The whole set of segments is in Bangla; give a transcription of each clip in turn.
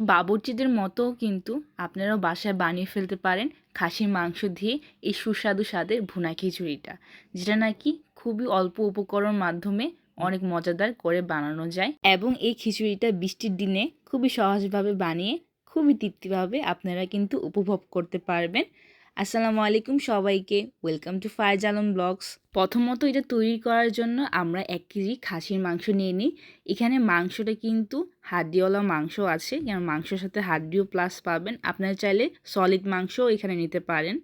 বাবুর্চিদের মতো কিন্তু আপনারাও বাসায় বানিয়ে ফেলতে পারেন খাসির মাংস দিয়ে এই সুস্বাদু স্বাদের ভুনা খিচুড়িটা, যেটা নাকি খুবই অল্প উপকরণ মাধ্যমে অনেক মজাদার করে বানানো যায় এবং এই খিচুড়িটা বৃষ্টির দিনে খুবই সহজভাবে বানিয়ে খুবই তৃপ্তিভাবে আপনারা কিন্তু উপভোগ করতে পারবেন। আসসালামু আলাইকুম সবাইকে। Welcome to Faiz Alam blogs প্রথমত এটা তৈরি করার জন্য আমরা এক কেজি খাসির মাংস নিয়ে নিই। এখানে মাংসটা কিন্তু হাড্ডিওয়ালা মাংস আছে। যেন মাংসের সাথে হাড্ডিও প্লাস পাবেন। আপনারা চাইলে সলিড মাংসও এখানে নিতে পারেন।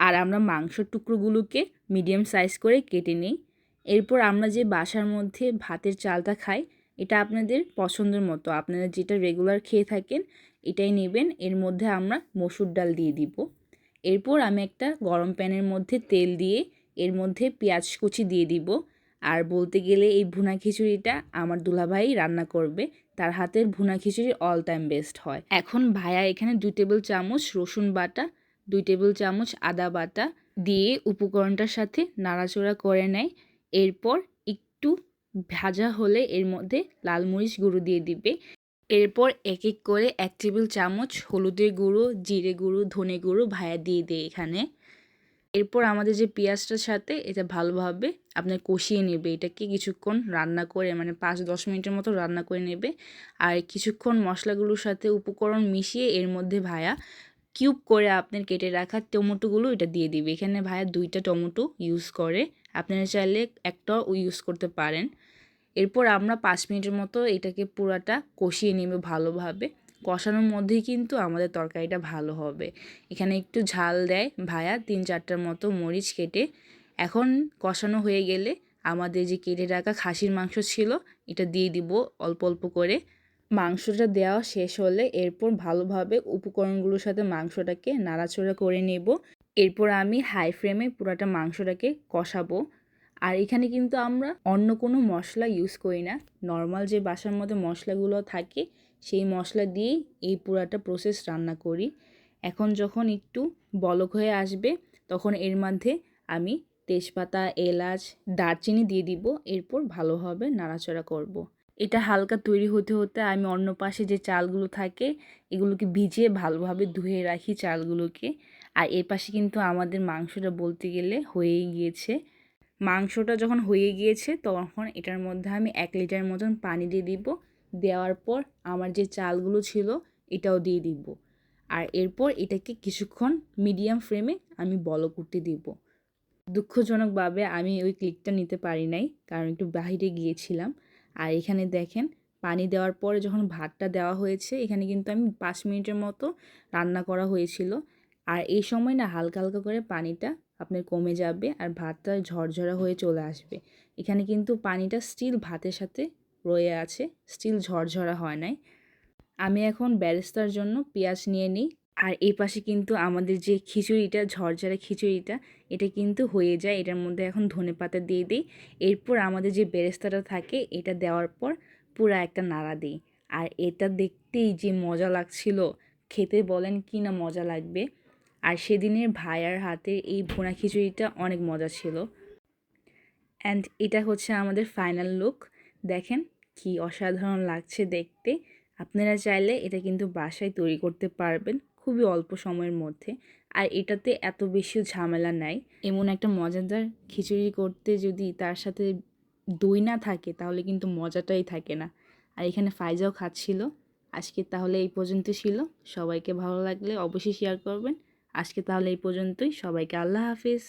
আর আমরা মাংসর টুকরোগুলোকে মিডিয়াম সাইজ করে কেটে নিই। এরপর আমরা যে বাসার মধ্যে ভাতের চালটা খাই, এটা আপনাদের পছন্দের মতো। আপনারা যেটা রেগুলার খেয়ে থাকেন, এটাই নেবেন। এর মধ্যে আমরা মসুর ডাল দিয়ে দিব। এরপর আমি একটা গরম প্যানের মধ্যে তেল দিয়ে এর মধ্যে পেঁয়াজ কুচি দিয়ে দিব। আর বলতে গেলে এই ভুনা খিচুড়িটা আমার দুলাভাই রান্না করবে। তার হাতের ভুনা খিচুড়ি অল টাইম বেস্ট হয়। এখন ভাইয়া এখানে দুই টেবিল চামচ রসুন বাটা, দুই টেবিল চামচ আদা বাটা দিয়ে উপকরণটার সাথে নাড়াচড়া করে নেয়। এরপর একটু ভাজা হলে এর মধ্যে লাল মরিচ গুঁড়ো দিয়ে দিবে। এরপর এক এক করে এক টেবিল চামচ হলুদের গুঁড়ো, জিরে গুঁড়ো, ধনে গুঁড়ো ভায়া দিয়ে দেয় এখানে। এরপর আমাদের যে পেঁয়াজটার সাথে এটা ভালোভাবে আপনার কষিয়ে নেবে। এটাকে কিছুক্ষণ রান্না করে মানে পাঁচ দশ মিনিটের মতো রান্না করে নেবে। আর কিছুক্ষণ মশলাগুলোর সাথে উপকরণ মিশিয়ে এর মধ্যে ভায়া কিউব করে আপনার কেটে রাখা টমেটোগুলো এটা দিয়ে দিবে। এখানে ভায়া দুইটা টমেটো ইউজ করে। আপনারা চাইলে একটাও ইউজ করতে পারেন। এরপর আমরা পাঁচ মিনিটের মতো এটাকে পুরাটা কষিয়ে নেবে ভালোভাবে। কষানোর মধ্যেই কিন্তু আমাদের তরকারিটা ভালো হবে। এখানে একটু ঝাল দেয় ভায়া তিন চারটার মতো মরিচ কেটে। এখন কষানো হয়ে গেলে আমাদের যে কেটে রাখা খাসির মাংস ছিল, এটা দিয়ে দিব অল্প অল্প করে। মাংসটা দেওয়া শেষ হলে এরপর ভালোভাবে উপকরণগুলোর সাথে মাংসটাকে নাড়াচড়া করে নেব। এরপর আমি হাই ফ্লেমে পুরাটা মাংসটাকে কষাবো। আর এখানে কিন্তু আমরা অন্য কোনো মশলা ইউজ করি না। নর্মাল যে বাসার মধ্যে মশলাগুলো থাকে, সেই মশলা দিয়েই এই পুরাটা প্রসেস রান্না করি। এখন যখন একটু বলক হয়ে আসবে, তখন এর মধ্যে আমি তেজপাতা, এলাচ, দারচিনি দিয়ে দিব। এরপর ভালোভাবে নাড়াচড়া করব। এটা হালকা তৈরি হতে হতে আমি অন্য পাশে যে চালগুলো থাকে, এগুলোকে ভিজিয়ে ভালোভাবে ধুয়ে রাখি চালগুলোকে। আর এ পাশে কিন্তু আমাদের মাংসটা বলতে গেলে হয়েই গিয়েছে। মাংসটা যখন হয়ে গিয়েছে, তখন এটার মধ্যে আমি এক লিটার মতন পানি দিয়ে দিব। দেওয়ার পর আমার যে চালগুলো ছিল, এটাও দিয়ে দিব। আর এরপর এটাকে কিছুক্ষণ মিডিয়াম ফ্লেমে আমি বল করতে দিব। দুঃখজনকভাবে আমি ওই ক্লিকটা নিতে পারি নাই, কারণ একটু বাহিরে গিয়েছিলাম। আর এখানে দেখেন, পানি দেওয়ার পরে যখন ভাতটা দেওয়া হয়েছে, এখানে কিন্তু আমি পাঁচ মিনিটের মতো রান্না করা হয়েছিল। আর এই সময় না হালকা হালকা করে পানিটা আপনার কমে যাবে আর ভাতটা ঝরঝরা হয়ে চলে আসবে। এখানে কিন্তু পানিটা স্টিল ভাতের সাথে রয়ে আছে স্টিল ঝরঝরা হয় নাই। আমি এখন ব্যারেস্তার জন্য পেঁয়াজ নিয়ে নিই। আর এই পাশে কিন্তু আমাদের যে খিচুড়িটা, ঝরঝরা খিচুড়িটা, এটা কিন্তু হয়ে যায়। এটার মধ্যে এখন ধনে পাতা দিয়ে দিই। এরপর আমাদের যে বেরেস্তাটা থাকে, এটা দেওয়ার পর পুরো একটা নাড়া দিই। আর এটা দেখতেই যে মজা লাগছিল। খেতে বলেন কি না মজা লাগবে। আর সেদিনের ভাইয়ার হাতের এই ভোনা খিচুড়িটা অনেক মজা ছিল। অ্যান্ড এটা হচ্ছে আমাদের ফাইনাল লুক দেখেন কি অসাধারণ লাগছে দেখতে। আপনারা চাইলে এটা কিন্তু বাসায় তৈরি করতে পারবেন খুবই অল্প সময়ের মধ্যে। আর এটাতে এত বেশি ঝামেলা নাই। এমন একটা মজাদার খিচুড়ি করতে যদি তার সাথে দই না থাকে তাহলে কিন্তু মজাটাই থাকে না। আর এখানে ফাইজাও খাচ্ছিল। আজকে তাহলে এই পর্যন্ত ছিল। সবাইকে ভালো লাগলে অবশ্যই শেয়ার করবেন। আজকে তাহলে এই পর্যন্তই। সবাইকে আল্লাহ হাফিজ।